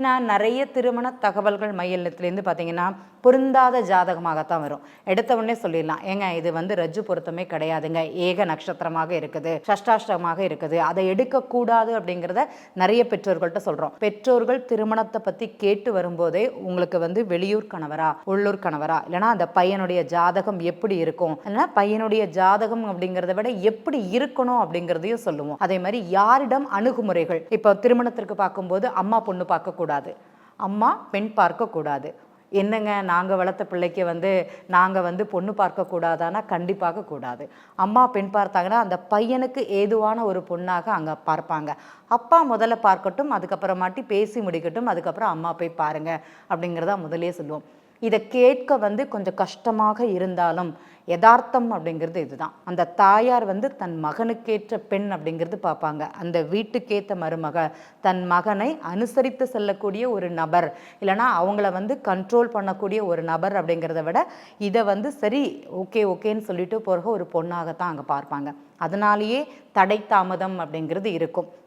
ஏன்னா நிறைய திருமண தகவல்கள் மையத்திலேருந்து பார்த்தீங்கன்னா பொருந்தாத ஜாதகமாகத்தான் வரும். எடுத்த உடனே சொல்லிடலாம். ஏங்க இது வந்து ரஜ்ஜு பொருத்தமே கிடையாதுங்க. ஏக நட்சத்திரமாக இருக்குது. சஷ்டாஷ்டமாக இருக்குது. அதை எடுக்கக்கூடாது அப்படிங்கிறத நிறைய பெற்றோர்கள்ட்ட சொல்கிறோம் பெற்றோர்கள் திருமணத்தை பற்றி கேட்டு வரும்போதே உங்களுக்கு வந்து வெளியூர் கணவரா உள்ளூர் கணவரா இல்லைனா அந்த பையனுடைய ஜாதகம் எப்படி இருக்கும் இல்லைனா பையனுடைய ஜாதகம் அப்படிங்கிறத விட எப்படி இருக்கணும் அப்படிங்கிறதையும் சொல்லுவோம். அதே மாதிரி யாரிடம் அணுகுமுறைகள்? இப்போ திருமணத்திற்கு பார்க்கும்போது அம்மா பொண்ணு பார்க்கக்கூடாது. அம்மா பெண் பார்க்கக்கூடாது. என்னங்க நாங்கள் வளர்த்த பிள்ளைக்கு வந்து நாங்கள் வந்து பொண்ணு பார்க்கக்கூடாதானா? கண்டிப்பாக கூடாது. அம்மா பெண் பார்த்தாங்கன்னா அந்த பையனுக்கு ஏதுவான ஒரு பொண்ணாக அங்கே பார்ப்பாங்க. அப்பா முதல்ல பார்க்கட்டும் அதுக்கப்புறமாட்டி பேசி முடிக்கட்டும் அதுக்கப்புறம் அம்மா போய் பாருங்க அப்படிங்கிறதா முதலே சொல்லுவோம். இதை கேட்க வந்து கொஞ்சம் கஷ்டமாக இருந்தாலும் யதார்த்தம் அப்படிங்கிறது இதுதான். அந்த தாயார் வந்து தன் மகனுக்கேற்ற பெண் அப்படிங்கிறது பார்ப்பாங்க. அந்த வீட்டுக்கேற்ற மருமக தன் மகனை அனுசரித்து செல்லக்கூடிய ஒரு நபர் இல்லைனா அவங்கள வந்து கண்ட்ரோல் பண்ணக்கூடிய ஒரு நபர் அப்படிங்கிறத விட இதை வந்து சரி ஓகே ஓகேன்னு சொல்லிட்டு போகிற ஒரு பொண்ணாகத்தான் அங்கே பார்ப்பாங்க. அதனாலேயே தடை தாமதம் அப்படிங்கிறது இருக்கும்.